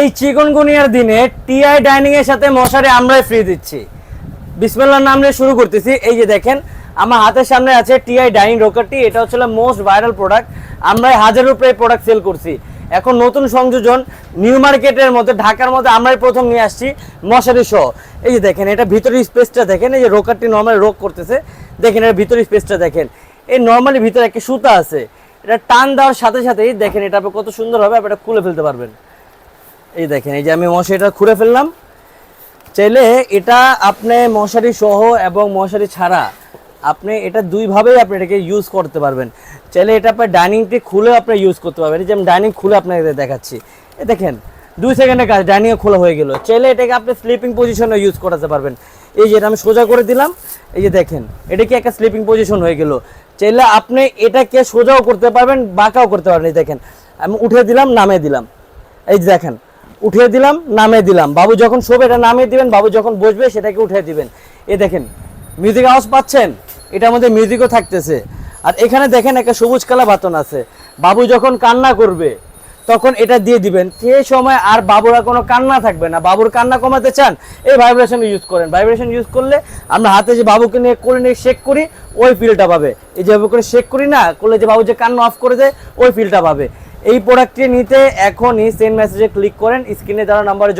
এই চিকনগুনিয়ার দিনে TI dining এর সাথে মশারি আমরাই ফ্রি দিচ্ছি। বিসমিল্লাহর নাম নিয়ে শুরু করতেছি। এই যে দেখেন, আমার হাতের সামনে আছে টিআই ডাইনিং রোকারটি এটা হচ্ছে মোস্ট ভাইরাল প্রোডাক্ট আমরা হাজারের উপরে প্রোডাক্ট সেল করছি। এখন নতুন সংযোজন নিউ মার্কেটের মধ্যে, ঢাকার মধ্যে আমরাই প্রথম নিয়ে আসছি মশারি সহ। এই যে দেখেন, এটা ভিতরের স্পেসটা দেখেন, এই যে রোকারটি নর্মালি রোগ করতেছে। দেখেন, এর ভিতরের স্পেসটা দেখেন। এই নর্মালি ভিতরে একটা সুতা আছে। এটা টান দেওয়ার সাথে সাথেই দেখেন, এটা আপনি কত সুন্দর হবে, আপনি এটা খুলে ফেলতে পারবেন। এই দেখেন, এই যে আমি মশারিটা খুঁড়ে ফেললাম। চাইলে এটা আপনি মশারি সহ এবং মশারি ছাড়া আপনি এটা দুইভাবেই আপনি এটাকে ইউজ করতে পারবেন। চাইলে এটা আপনি ডাইনিংটি খুলে আপনি ইউজ করতে পারবেন। এই যে আমি ডাইনিং খুলে আপনাকে দেখাচ্ছি। এই দেখেন, দুই সেকেন্ডের কাজ ডাইনিংয়ে খোলা হয়ে গেল। চাইলে এটাকে আপনি স্লিপিং পজিশনে ইউজ করাতে পারবেন। এই যে এটা আমি সোজা করে দিলাম। এই যে দেখেন, এটা কি একটা স্লিপিং পজিশন হয়ে গেল। চাইলে আপনি এটাকে সোজাও করতে পারবেন, বাঁকাও করতে পারবেন। এই দেখেন, আমি উঠে দিলাম নামে দিলাম। এই যে দেখেন উঠিয়ে দিলাম, নামিয়ে দিলাম। বাবু যখন শোবে, এটা নামিয়ে দিবেন, বাবু যখন বসবে, সেটাকে উঠিয়ে দিবেন। এ দেখেন মিউজিক আওয়াজ পাচ্ছেন? এটার মধ্যে মিউজিকও থাকতেছে। আর এখানে দেখেন একটা সবুজ কালা বাতন আছে। বাবু যখন কান্না করবে, তখন এটা দিয়ে দিবেন। সেই সময় আর বাবুরা কোনো কান্না থাকবে না। বাবুর কান্না কমাতে চান, এই ভাইব্রেশন ইউজ করেন। ভাইব্রেশন ইউজ করলে আমরা হাতে যে বাবুকে নিয়ে করে নিয়ে শেক করি, ওই ফিলটা পাবে। এই যেভাবে করে শেক করি না, করলে যে বাবু যে কান্না অফ করে দেয়, ওই ফিলটা পাবে। এই প্রোডাক্টটি নিতে এখনই সেন্ড মেসেজে ক্লিক করেন স্ক্রিনে দেওয়া নাম্বারে